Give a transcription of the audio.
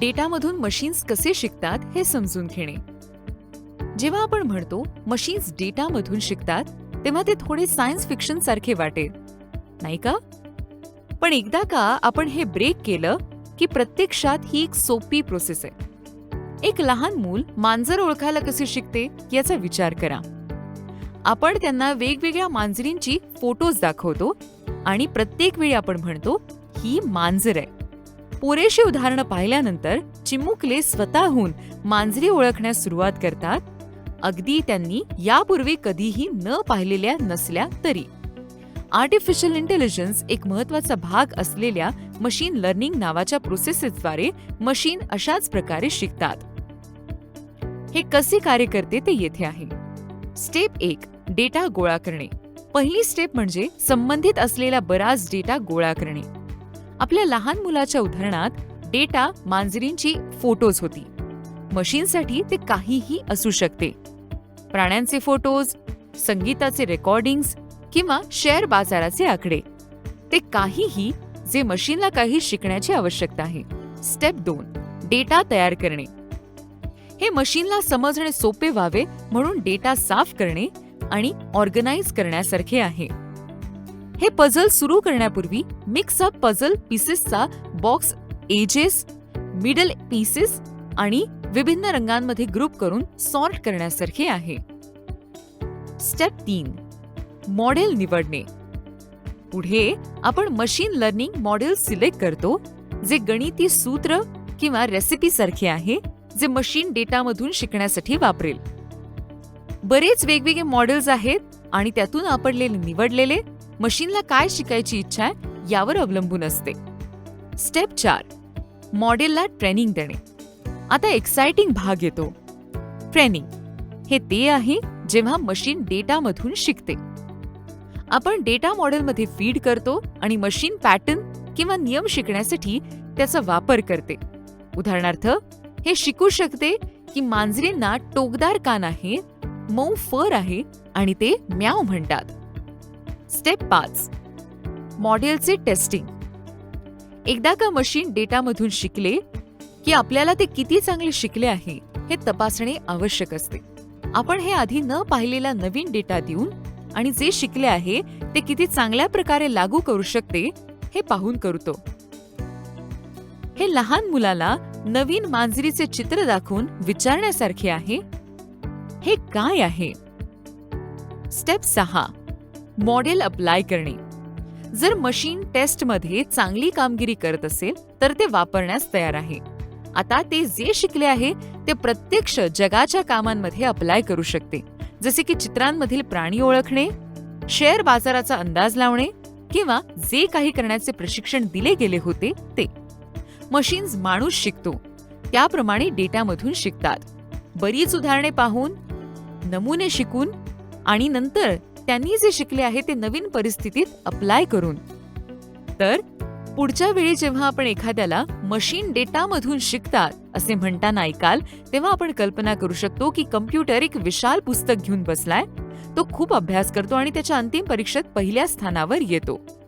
डेटामधून machines कसे शिकतात हे समजून घेणे. जेव्हा आपण म्हणतो मशीन्स डेटामधून शिकतात तेव्हा ते थोडे सायन्स फिक्शन सारखे वाटेल नाही का? पण एकदा का आपण हे ब्रेक केलं की प्रत्यक्षात ही एक सोपी प्रोसेस आहे. एक लहान मूल मांजर ओळखायला कसे शिकते याचा विचार करा. आपण त्यांना वेगवेगळ्या मांजरींची फोटोज दाखवतो आणि प्रत्येक वेळी आपण म्हणतो ही मांजर आहे. पुरेशी उदाहरणं पाहिल्यानंतर चिमुकले स्वतःहून मांजरी ओळखण्यास सुरुवात करतात. अगदी त्यांनी यापूर्वी कधीही न पाहिलेल्या नसल्या तरी. आर्टिफिशियल इंटेलिजन्स एक महत्त्वाचा भाग असलेल्या मशीन लर्निंग नावाच्या प्रोसेसेसद्वारे मशीन अशाच प्रकारे शिकतात. हे कसे कार्य करते ते येथे आहे. स्टेप एक डेटा गोळा करणे. पहिली स्टेप म्हणजे संबंधित असलेला बराच डेटा गोळा करणे. आपल्या लहान मुलाच्या उदाहरणात डेटा मांजरींची फोटोज होती. मशीनसाठी ते काहीही असू शकते. प्राण्यांचे फोटोज संगीताचे रेकॉर्डिंग्स किंवा शेअर बाजाराचे आकडे. ते काहीही जे मशीनला काही शिकण्याची आवश्यकता आहे. स्टेप दोन डेटा तयार करणे. हे मशीनला समजणे सोपे व्हावे म्हणून डेटा साफ करणे आणि ऑर्गनाईज करण्यासारखे आहे. हे पझल सुरू करण्यापूर्वी मिक्स अप पझल पीसेसचा बॉक्स एजेस मिडल पीसेस आणि विभिन्न रंगांमध्ये ग्रुप करून सॉर्ट करण्यासारखे आहे. स्टेप तीन. मॉडेल निवडणे. पुढे आपण मशीन लर्निंग मॉडेल सिलेक्ट करतो जे गणिती सूत्र किंवा रेसिपी सारखे आहे जे मशीन डेटामधून शिकण्यासाठी वापरेल. बरेच वेगवेगळे मॉडेल्स आहेत आणि त्यातून आपणले निवडलेले मशीनला काय शिकायची इच्छा आहे यावर अवलंबून असते. स्टेप चार. मॉडेलला ट्रेनिंग देणे. आता एक्साइटिंग भाग येतो. ट्रेनिंग हे ते आहे जेव्हा मशीन डेटामधून शिकते. आपण डेटा मॉडेलमध्ये फीड करतो आणि मशीन पॅटर्न किंवा नियम शिकण्यासाठी त्याचा वापर करते. उदाहरणार्थ हे शिकू शकते की मांजरींना टोकदार कान आहे मऊ फर आहे आणि ते म्याव म्हणतात. स्टेप पाच. मॉडेलचे टेस्टिंग एकदा का मशीन डेटामधून शिकले की आपल्याला ते किती चांगले शिकले आहे हे तपासणे आवश्यक असते. आपण हे आधी न पाहिलेला नवीन डेटा देऊन आणि जे शिकले आहे ते किती चांगल्या प्रकारे लागू करू शकते हे पाहून करतो. हे लहान मुलाला नवीन मांजरीचे चित्र दाखवून विचारण्यासारखे आहे. हे काय आहे? स्टेप सहा. मॉडेल अप्लाय करणे. जर मशीन टेस्टमध्ये चांगली कामगिरी करत असेल तर ते वापरण्यास तयार आहे. आता ते जे शिकले आहे ते प्रत्यक्ष जगाच्या कामांमध्ये अप्लाय करू शकते. जसे की चित्रांमधील प्राणी ओळखणे शेअर बाजाराचा अंदाज लावणे किंवा जे काही करण्याचे प्रशिक्षण दिले गेले होते ते. मशीन्स माणूस शिकतो. त्याप्रमाणे डेटामधून शिकतात. बरीच उदाहरणे पाहून नमुने शिकून आणि नंतर त्यांनी जे शिकले आहे ते नवीन परिस्थितीत अप्लाय करून. तर पुढच्या वेळी जेव्हा आपण एखाद्याला मशीन डेटामधून शिकतात असे म्हणताना ऐकाल तेव्हा आपण कल्पना करू शकतो की कम्प्युटर एक विशाल पुस्तक घेऊन बसलाय. तो खूप अभ्यास करतो आणि त्याच्या अंतिम परीक्षेत पहिल्या स्थानावर येतो.